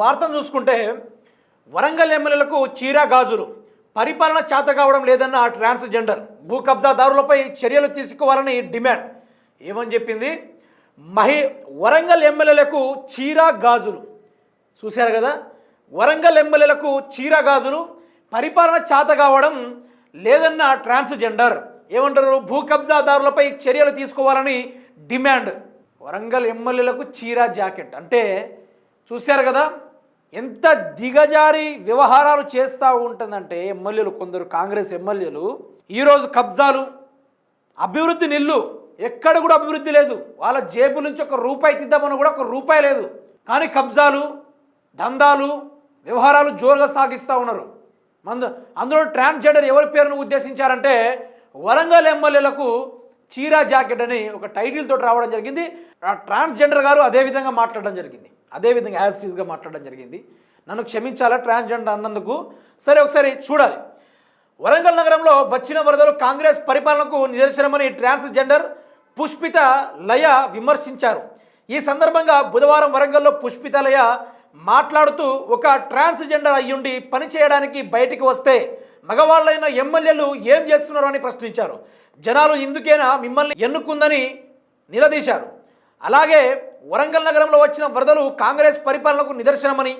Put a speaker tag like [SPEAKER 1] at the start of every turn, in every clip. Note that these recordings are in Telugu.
[SPEAKER 1] వార్తను చూసుకుంటే వరంగల్ ఎమ్మెల్యేలకు చీరా గాజులు. పరిపాలన చేత కావడం లేదన్న ట్రాన్స్జెండర్. భూ కబ్జాదారులపై చర్యలు తీసుకోవాలని డిమాండ్. ఏమని చెప్పింది? మహి వరంగల్ ఎమ్మెల్యేలకు చీరా గాజులు. చూశారు కదా? వరంగల్ ఎమ్మెల్యేలకు చీర గాజులు పరిపాలన చేత కావడం లేదన్న ట్రాన్స్జెండర్. ఏమంటారు? భూ కబ్జాదారులపై చర్యలు తీసుకోవాలని డిమాండ్. వరంగల్ ఎమ్మెల్యేలకు చీర జాకెట్. అంటే చూశారు కదా? ఎంత దిగజారి వ్యవహారాలు చేస్తూ ఉంటుందంటే ఎమ్మెల్యేలు కొందరు కాంగ్రెస్ ఎమ్మెల్యేలు ఈరోజు కబ్జాలు అభివృద్ధి నిల్లు ఎక్కడ కూడా అభివృద్ధి లేదు. వాళ్ళ జేబు నుంచి ఒక రూపాయి తిద్దామని కూడా ఒక రూపాయి లేదు. కానీ కబ్జాలు దందాలు వ్యవహారాలు జోరుగా సాగిస్తూ ఉన్నారు. మందు అందులో ట్రాన్స్జెండర్ ఎవరి పేరును ఉద్దేశించారంటే వరంగల్ ఎమ్మెల్యేలకు చీరా జాకెట్ అని ఒక టైటిల్ తోటి రావడం జరిగింది. ఆ ట్రాన్స్జెండర్ గారు అదే విధంగా మాట్లాడడం జరిగింది. అదే విధంగా యాజిటీస్గా మాట్లాడడం జరిగింది. నన్ను క్షమించాలా? ట్రాన్స్జెండర్ అన్నందుకు? సరే ఒకసారి చూడాలి. వరంగల్ నగరంలో వచ్చిన వరదలు కాంగ్రెస్ పరిపాలనకు నిదర్శనమని ట్రాన్స్జెండర్ పుష్పిత లయ విమర్శించారు. ఈ సందర్భంగా బుధవారం వరంగల్లో పుష్పిత లయ మాట్లాడుతూ ఒక ట్రాన్స్జెండర్ అయ్యుండి పని చేయడానికి బయటికి వస్తే మగవాళ్ళైన ఎమ్మెల్యేలు ఏం చేస్తున్నారు అని ప్రశ్నించారు. జనాలు ఇందుకేనా మిమ్మల్ని ఎన్నుకుందని నిలదీశారు. అలాగే వరంగల్ నగరంలో వచ్చిన వరదలు కాంగ్రెస్ పరిపాలనకు నిదర్శనమని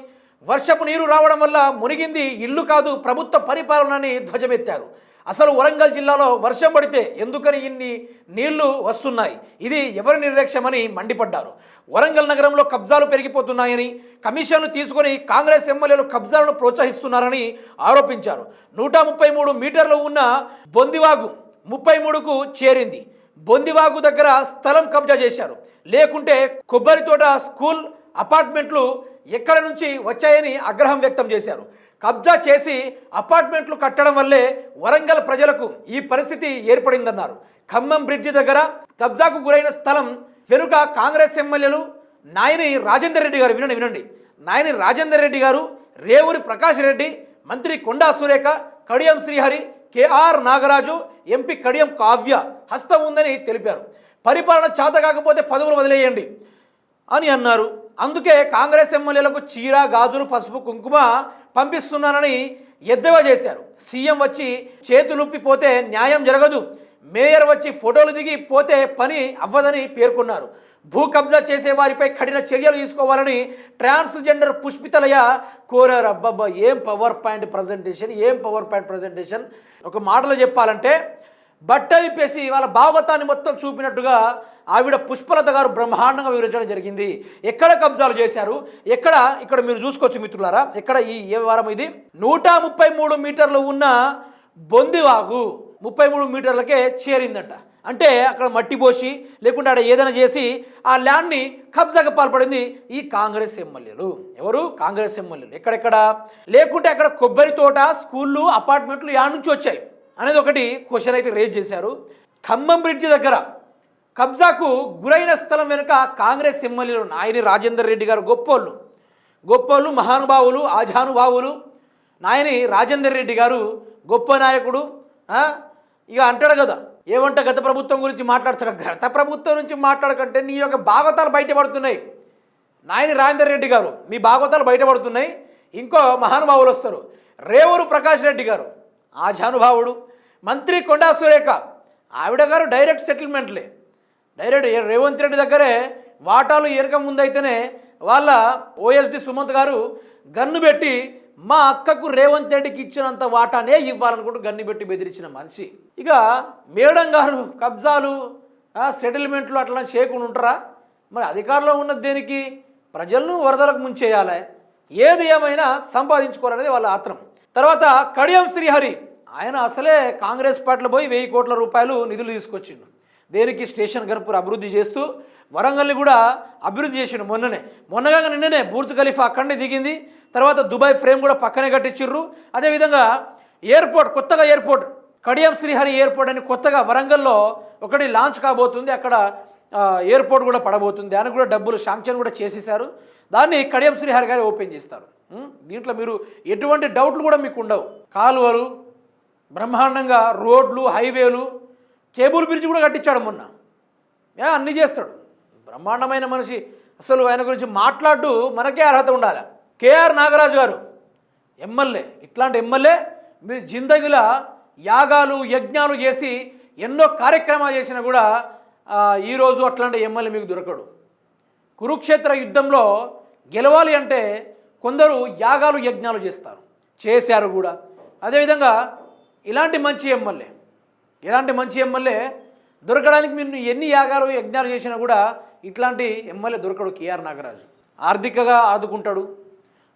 [SPEAKER 1] వర్షపు నీరు రావడం వల్ల మునిగింది ఇల్లు కాదు ప్రభుత్వ పరిపాలనని ధ్వజమెత్తారు. అసలు వరంగల్ జిల్లాలో వర్షం పడితే ఎందుకని ఇన్ని నీళ్ళు వస్తున్నాయి? ఇది ఎవరి నిర్లక్ష్యమని మండిపడ్డారు. వరంగల్ నగరంలో కబ్జాలు పెరిగిపోతున్నాయని కమిషన్లు తీసుకొని కాంగ్రెస్ ఎమ్మెల్యేలు కబ్జాలను ప్రోత్సహిస్తున్నారని ఆరోపించారు. నూట ముప్పై మూడు మీటర్లు ఉన్న బొందివాగు ముప్పై మూడుకు చేరింది. బొందివాగు దగ్గర స్థలం కబ్జా చేశారు. లేకుంటే కొబ్బరి తోట స్కూల్ అపార్ట్మెంట్లు ఎక్కడ నుంచి వచ్చాయని ఆగ్రహం వ్యక్తం చేశారు. కబ్జా చేసి అపార్ట్మెంట్లు కట్టడం వల్లే వరంగల్ ప్రజలకు ఈ పరిస్థితి ఏర్పడిందన్నారు. ఖమ్మం బ్రిడ్జి దగ్గర కబ్జాకు గురైన స్థలం వెనుక కాంగ్రెస్ ఎమ్మెల్యేలు నాయని రాజేందర్ రెడ్డి గారు. వినండి వినండి. నాయని రాజేందర్ రెడ్డి గారు రేవూరి ప్రకాష్ రెడ్డి మంత్రి కొండా సురేఖ కడియం శ్రీహరి కేఆర్ నాగరాజు ఎంపీ కడియం కావ్య హస్తం ఉందని తెలిపారు. పరిపాలన చేత కాకపోతే పదవులు వదిలేయండి అని అన్నారు. అందుకే కాంగ్రెస్ ఎమ్మెల్యేలకు చీర గాజులు పసుపు కుంకుమ పంపిస్తున్నానని ఎద్దేవా చేశారు. సీఎం వచ్చి చేతులుప్పిపోతే న్యాయం జరగదు. మేయర్ వచ్చి ఫోటోలు దిగి పోతే పని అవ్వదని పేర్కొన్నారు. భూ కబ్జా చేసే వారిపై కఠిన చర్యలు తీసుకోవాలని ట్రాన్స్జెండర్ పుష్పితలయ కోరారు. అబ్బబ్బా ఏం పవర్ పాయింట్ ప్రజెంటేషన్ ఏం పవర్ పాయింట్ ప్రజెంటేషన్ ఒక మాటలో చెప్పాలంటే బట్టలిపేసి వాళ్ళ భాగవతాన్ని మొత్తం చూపినట్టుగా ఆవిడ పుష్పలత గారు బ్రహ్మాండంగా వివరించడం జరిగింది. ఎక్కడ కబ్జాలు చేశారు? ఎక్కడ? ఇక్కడ మీరు చూసుకోవచ్చు మిత్రులారా. ఎక్కడ ఈ ఏ వారం ఇది? నూట ముప్పై మూడు మీటర్లు ఉన్న బొందివాగు ముప్పై మూడు మీటర్లకే చేరిందట. అంటే అక్కడ మట్టి పోసి లేకుంటే అక్కడ ఏదైనా చేసి ఆ ల్యాండ్ని కబ్జాగా పాల్పడింది ఈ కాంగ్రెస్ ఎమ్మెల్యేలు. ఎవరు? కాంగ్రెస్ ఎమ్మెల్యేలు. ఎక్కడెక్కడ? లేకుంటే అక్కడ కొబ్బరి తోట స్కూళ్ళు అపార్ట్మెంట్లు యాడ్ నుంచి వచ్చాయి? అనేది ఒకటి క్వశ్చన్ అయితే రేజ్ చేశారు. ఖమ్మం బ్రిడ్జ్ దగ్గర కబ్జాకు గురైన స్థలం వెనుక కాంగ్రెస్ ఎమ్మెల్యేలు నాయని రాజేందర్ రెడ్డి గారు గొప్పోళ్ళు. గొప్పోళ్ళు మహానుభావులు ఆజానుభావులు. నాయని రాజేందర్ రెడ్డి గారు గొప్ప నాయకుడు ఇక అంటాడు కదా ఏమంట గత ప్రభుత్వం గురించి మాట్లాడతాడు గత ప్రభుత్వం నుంచి మాట్లాడకంటే నీ యొక్క భాగవతాలు బయటపడుతున్నాయి. నాయని రాజేందర్ రెడ్డి గారు మీ భాగవతాలు బయటపడుతున్నాయి. ఇంకో మహానుభావులు వస్తారు. రేవూరు ప్రకాష్ రెడ్డి గారు ఆజానుభావుడు మంత్రి కొండా సురేఖ. ఆవిడ గారు డైరెక్ట్ సెటిల్మెంట్లే. డైరెక్ట్ రేవంత్ రెడ్డి దగ్గరే వాటాలు ఏరక ముందైతేనే వాళ్ళ ఓఎస్డి సుమంత్ గారు గన్ను పెట్టి మా అక్కకు రేవంత్ రెడ్డికి ఇచ్చినంత వాటానే ఇవ్వాలనుకుంటూ గన్ను పెట్టి బెదిరించిన మనిషి. ఇక మేడం గారు కబ్జాలు సెటిల్మెంట్లు అట్లా చేయకుండా ఉంటారా? మరి అధికారంలో ఉన్నది దేనికి? ప్రజలను వరదలకు ముంచేయాలి. ఏది ఏమైనా సంపాదించుకోవాలనేది వాళ్ళ ఆత్రం. తర్వాత కడియం శ్రీహరి ఆయన అసలే కాంగ్రెస్ పార్టీలో పోయి వెయ్యి కోట్ల రూపాయలు నిధులు తీసుకొచ్చిండు. దేనికి స్టేషన్ గర్పూర్ అభివృద్ధి చేస్తూ వరంగల్ని కూడా అభివృద్ధి చేసిండు మొన్ననే. మొన్నగా నిన్ననే బూర్జ్ ఖలీఫా అక్కడనే దిగింది. తర్వాత దుబాయ్ ఫ్రేమ్ కూడా పక్కనే కట్టించిర్రు. అదేవిధంగా ఎయిర్పోర్ట్ కొత్తగా ఎయిర్పోర్ట్ కడియం శ్రీహరి ఎయిర్పోర్ట్ అని కొత్తగా వరంగల్లో ఒకటి లాంచ్ కాబోతుంది. అక్కడ ఎయిర్పోర్ట్ కూడా పడబోతుంది. దానికి కూడా డబ్బులు శాంక్షన్ కూడా చేసేశారు. దాన్ని కడియం శ్రీహరి గారు ఓపెన్ చేస్తారు. దీంట్లో మీరు ఎటువంటి డౌట్లు కూడా మీకు ఉండవు. కాలువలు బ్రహ్మాండంగా రోడ్లు హైవేలు కేబుల్ బ్రిడ్జ్ కూడా కట్టించాడు మొన్న. అన్నీ చేస్తాడు. బ్రహ్మాండమైన మనిషి. అసలు ఆయన గురించి మాట్లాడు మనకే అర్హత ఉండాలి. కేఆర్ నాగరాజు గారు ఎమ్మెల్యే ఇట్లాంటి ఎమ్మెల్యే మీరు జిందగిల యాగాలు యజ్ఞాలు చేసి ఎన్నో కార్యక్రమాలు చేసినా కూడా ఈరోజు అట్లాంటి ఎమ్మెల్యే మీకు దొరకడు. కురుక్షేత్ర యుద్ధంలో గెలవాలి అంటే కొందరు యాగాలు యజ్ఞాలు చేస్తారు. చేశారు కూడా. అదేవిధంగా ఇలాంటి మంచి ఎమ్మెల్యే ఇలాంటి మంచి ఎమ్మెల్యే దొరకడానికి మీరు ఎన్ని యాగాలు యజ్ఞాలు చేసినా కూడా ఇట్లాంటి ఎమ్మెల్యే దొరకడు కేఆర్ నాగరాజు. ఆర్థికగా ఆదుకుంటాడు.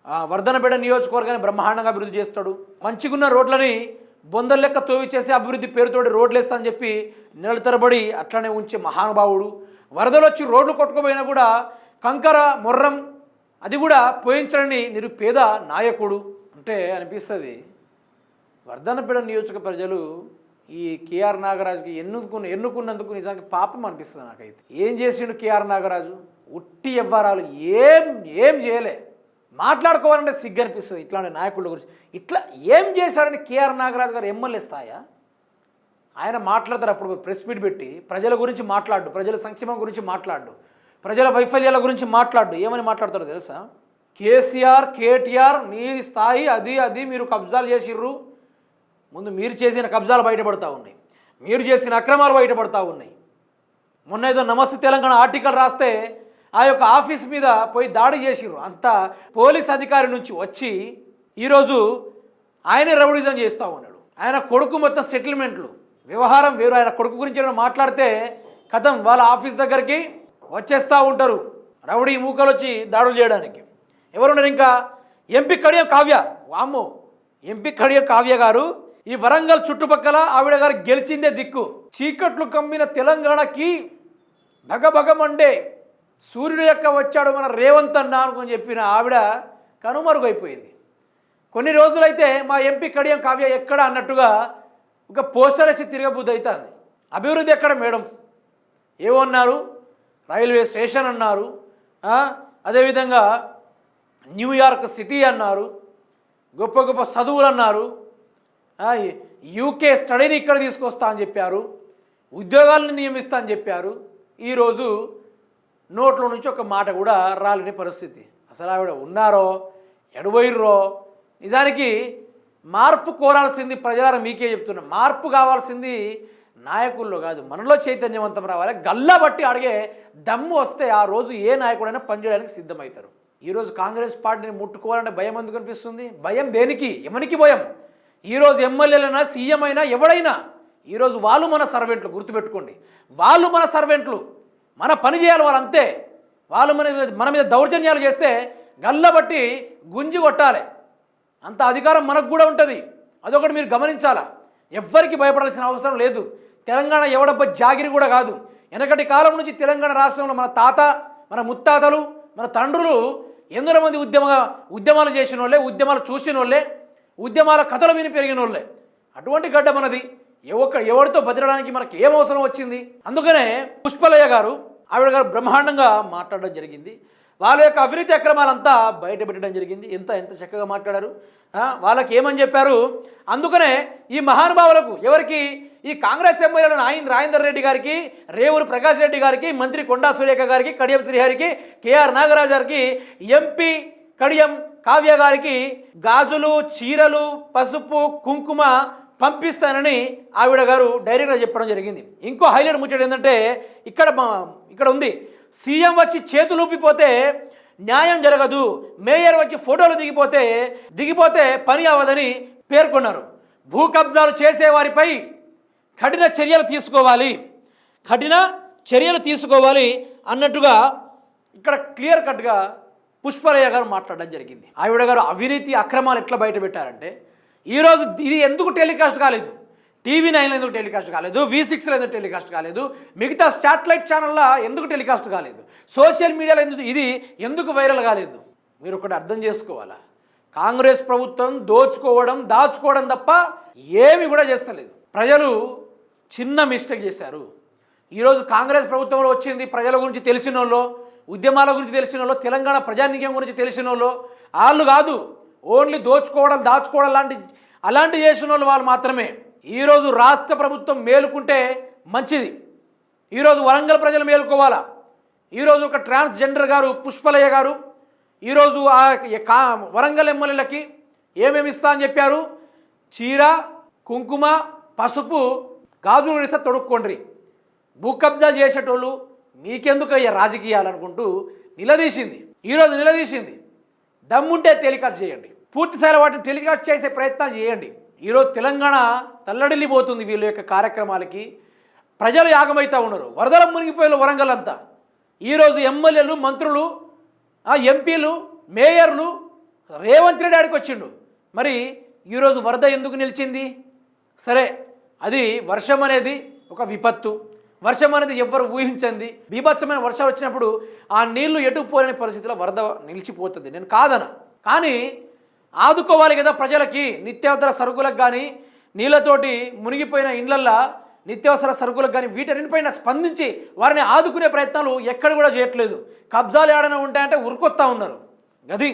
[SPEAKER 1] ఆ, వర్ధనపేట నియోజకవర్గాన్ని బ్రహ్మాండంగా అభివృద్ధి చేస్తాడు. మంచిగున్న రోడ్లని బొందల లెక్క తోవిచ్చేసి అభివృద్ధి పేరుతోటి రోడ్లు వేస్తా అని చెప్పి నెలల తరబడి అట్లనే ఉంచే మహానుభావుడు. వరదలు వచ్చి రోడ్లు కొట్టుకుపోయినా కూడా కంకర మొర్రం అది కూడా పోయించడని నిరుపేద నాయకుడు అంటే అనిపిస్తుంది. వర్ధనపేట నియోజక ప్రజలు ఈ కేఆర్ నాగరాజుకి ఎన్నుకున్న ఎన్నుకున్నందుకు నిజానికి పాపం అనిపిస్తుంది నాకైతే. ఏం చేసిండు కేఆర్ నాగరాజు? ఉట్టి ఎవ్వరాలు ఏం ఏం చేయలే. మాట్లాడుకోవాలంటే సిగ్గు అనిపిస్తుంది ఇట్లాంటి నాయకుల గురించి. ఇట్లా ఏం చేశాడని కేఆర్ నాగరాజు గారు ఎమ్మెల్యే స్థాయా? ఆయన మాట్లాడతారు అప్పుడు ప్రెస్ మీట్ పెట్టి ప్రజల గురించి మాట్లాడు ప్రజల సంక్షేమం గురించి మాట్లాడు. ప్రజల వైఫల్యాల గురించి మాట్లాడు. ఏమని మాట్లాడతారో తెలుసా? కేసీఆర్ కేటీఆర్ నీ స్థాయి అది అది మీరు కబ్జాలు చేసిర్రు. ముందు మీరు చేసిన కబ్జాలు బయటపడతా ఉన్నాయి. మీరు చేసిన అక్రమాలు బయటపడతా ఉన్నాయి. మొన్న ఏదో నమస్తే తెలంగాణ ఆర్టికల్ రాస్తే ఆ యొక్క ఆఫీస్ మీద పోయి దాడి చేసిర్రు. అంతా పోలీస్ అధికారి నుంచి వచ్చి ఈరోజు ఆయనే రౌడిజం చేస్తూ ఉన్నాడు. ఆయన కొడుకు మొత్తం సెటిల్మెంట్లు. వ్యవహారం వేరు. ఆయన కొడుకు గురించి మాట్లాడితే కథం వాళ్ళ ఆఫీస్ దగ్గరికి వచ్చేస్తూ ఉంటారు. రౌడీ మూకలు వచ్చి దాడులు చేయడానికి. ఎవరున్నారు ఇంకా? ఎంపీ కడియం కావ్య. వామ్మో! ఎంపీ కడియం కావ్య గారు ఈ వరంగల్ చుట్టుపక్కల ఆవిడ గారు గెలిచిందే దిక్కు. చీకట్లు కమ్మిన తెలంగాణకి భగభగమండే. సూర్యుడు యొక్క వచ్చాడు మన రేవంత్ అన్న అనుకుని చెప్పిన ఆవిడ కనుమరుగైపోయింది. కొన్ని రోజులైతే మా ఎంపీ కడియం కావ్య ఎక్కడ అన్నట్టుగా ఒక పోస్టర్ వేసి తిరగబుద్ధి అవుతుంది అభివృద్ధి ఎక్కడ మేడం? ఏమన్నారు? రైల్వే స్టేషన్ అన్నారు అదేవిధంగా న్యూయార్క్ సిటీ అన్నారు గొప్ప గొప్ప చదువులు అన్నారు యూకే స్టడీని ఇక్కడ తీసుకొస్తా అని చెప్పారు ఉద్యోగాలను నియమిస్తా అని చెప్పారు. ఈరోజు నోట్లో నుంచి ఒక మాట కూడా రాలేని పరిస్థితి. అసలు ఆవిడ ఉన్నారో ఎడబోయిర్రో? నిజానికి మార్పు కోరాల్సింది ప్రజలారా మీకే చెప్తున్నా. మార్పు కావాల్సింది నాయకుల్లో కాదు మనలో చైతన్యవంతం రావాలి. గల్లా బట్టి అడిగే దమ్ము వస్తే ఆ రోజు ఏ నాయకుడైనా పనిచేయడానికి సిద్ధమవుతారు. ఈరోజు కాంగ్రెస్ పార్టీని ముట్టుకోవాలంటే భయం ఎందుకు అనిపిస్తుంది? భయం దేనికి? ఎవరికి భయం? ఈరోజు ఎమ్మెల్యేలైనా సీఎం అయినా ఎవడైనా ఈరోజు వాళ్ళు మన సర్వెంట్లు గుర్తుపెట్టుకోండి. వాళ్ళు మన సర్వెంట్లు మన పని చేయాలి వాళ్ళు అంతే. వాళ్ళు మన మన మీద దౌర్జన్యాలు చేస్తే గల్లబట్టి గుంజి కొట్టాలి. అంత అధికారం మనకు కూడా ఉంటుంది. అదొకటి మీరు గమనించాలా? ఎవ్వరికి భయపడాల్సిన అవసరం లేదు. తెలంగాణ ఎవడబ్బ జాగిరి కూడా కాదు. వెనకటి కాలం నుంచి తెలంగాణ రాష్ట్రంలో మన తాత మన ముత్తాతలు మన తండ్రులు ఎందరో మంది ఉద్యమ ఉద్యమాలు చేసిన వాళ్ళే ఉద్యమాలు చూసిన వాళ్ళే ఉద్యమాల కథలు విని పెరిగిన వాళ్ళే అటువంటి గడ్డ మనది. ఎవక ఎవరితో బతిరడానికి మనకి ఏం అవసరం వచ్చింది? అందుకనే పుష్పలయ్య గారు ఆవిడ గారు బ్రహ్మాండంగా మాట్లాడడం జరిగింది. వాళ్ళ యొక్క అవినీతి అక్రమాలంతా బయటపెట్టడం జరిగింది. ఎంత ఎంత చక్కగా మాట్లాడారు. వాళ్ళకి ఏమని చెప్పారు? అందుకనే ఈ మహానుభావులకు ఎవరికి? ఈ కాంగ్రెస్ ఎమ్మెల్యేలు ఆయన రాజేందర్ రెడ్డి గారికి రేవూరు ప్రకాష్ రెడ్డి గారికి మంత్రి కొండా సురేఖ గారికి కడియం శ్రీహరికి కేఆర్ నాగరాజు గారికి ఎంపీ కడియం కావ్య గారికి గాజులు చీరలు పసుపు కుంకుమ పంపిస్తానని ఆవిడ గారు డైరెక్ట్గా చెప్పడం జరిగింది. ఇంకో హైలైట్ ముచ్చట ఏంటంటే ఇక్కడ ఇక్కడ ఉంది. సీఎం వచ్చి చేతులు ఊపిపోతే న్యాయం జరగదు మేయర్ వచ్చి ఫోటోలు దిగిపోతే దిగిపోతే పని అవ్వదని పేర్కొన్నారు. భూ కబ్జాలు చేసేవారిపై కఠిన చర్యలు తీసుకోవాలి. కఠిన చర్యలు తీసుకోవాలి అన్నట్టుగా ఇక్కడ క్లియర్ కట్గా పుష్పరయ్య గారు మాట్లాడడం జరిగింది. ఆవిడ గారు అవినీతి అక్రమాలు ఎట్లా బయట పెట్టారంటే ఈరోజు ఇది ఎందుకు టెలికాస్ట్ కాలేదు? టీవీ నైన్లో ఎందుకు టెలికాస్ట్ కాలేదు? వి సిక్స్లో ఎందుకు టెలికాస్ట్ కాలేదు? మిగతా శాటిలైట్ ఛానల్లో ఎందుకు టెలికాస్ట్ కాలేదు? సోషల్ మీడియాలో ఎందుకు ఇది ఎందుకు వైరల్ కాలేదు? మీరు ఒకటి అర్థం చేసుకోవాలా? కాంగ్రెస్ ప్రభుత్వం దోచుకోవడం దాచుకోవడం తప్ప ఏమి కూడా చేస్తలేదు. ప్రజలు చిన్న మిస్టేక్ చేశారు. ఈరోజు కాంగ్రెస్ ప్రభుత్వంలో వచ్చింది ప్రజల గురించి తెలిసిన వాళ్ళు ఉద్యమాల గురించి తెలిసిన వాళ్ళు తెలంగాణ ప్రజానీకం గురించి తెలిసిన వాళ్ళు వాళ్ళు కాదు ఓన్లీ దోచుకోవడం దాచుకోవడం లాంటి అలాంటి చేసిన వాళ్ళు వాళ్ళు మాత్రమే. ఈరోజు రాష్ట్ర ప్రభుత్వం మేలుకుంటే మంచిది. ఈరోజు వరంగల్ ప్రజలు మేలుకోవాలా? ఈరోజు ఒక ట్రాన్స్జెండర్ గారు పుష్పలయ్య గారు ఈరోజు ఆ కా వరంగల్ ఎమ్మెల్యేలకి ఏమేమి ఇస్తా అని చెప్పారు? చీర కుంకుమ పసుపు గాజులు ఇస్తే తొడుక్కోండి. భూ కబ్జాలు చేసేటోళ్ళు మీకెందుకు అయ్యే రాజకీయాలు అనుకుంటూ నిలదీసింది. ఈరోజు నిలదీసింది. దమ్ముంటే టెలికాస్ట్ చేయండి. పూర్తిస్థాయిలో వాటిని టెలికాస్ట్ చేసే ప్రయత్నం చేయండి. ఈరోజు తెలంగాణ తల్లడిల్లిపోతుంది వీళ్ళ యొక్క కార్యక్రమాలకి. ప్రజలు యాగమవుతూ ఉన్నారు. వరదల మునిగిపోయిన వరంగల్ అంతా ఈరోజు ఎమ్మెల్యేలు మంత్రులు ఆ ఎంపీలు మేయర్లు రేవంత్ రెడ్డి ఆడికి వచ్చిండు. మరి ఈరోజు వరద ఎందుకు నిలిచింది? సరే అది వర్షం అనేది ఒక విపత్తు. వర్షం అనేది ఎవ్వరు ఊహించండి బీభత్సమైన వర్షం వచ్చినప్పుడు ఆ నీళ్ళు ఎటు పోలేని పరిస్థితిలో వరద నిలిచిపోతుంది. నేను కాదన. కానీ ఆదుకోవాలి కదా ప్రజలకి నిత్యావసర సరుకులకు కానీ నీళ్ళతోటి మునిగిపోయిన ఇండ్లల్లో నిత్యావసర సరుకులకు కానీ వీటన్నిటిపైన స్పందించి వారిని ఆదుకునే ప్రయత్నాలు ఎక్కడ కూడా చేయట్లేదు. కబ్జాలు ఏడైనా ఉంటాయంటే ఉరుకొత్తా ఉన్నారు. గది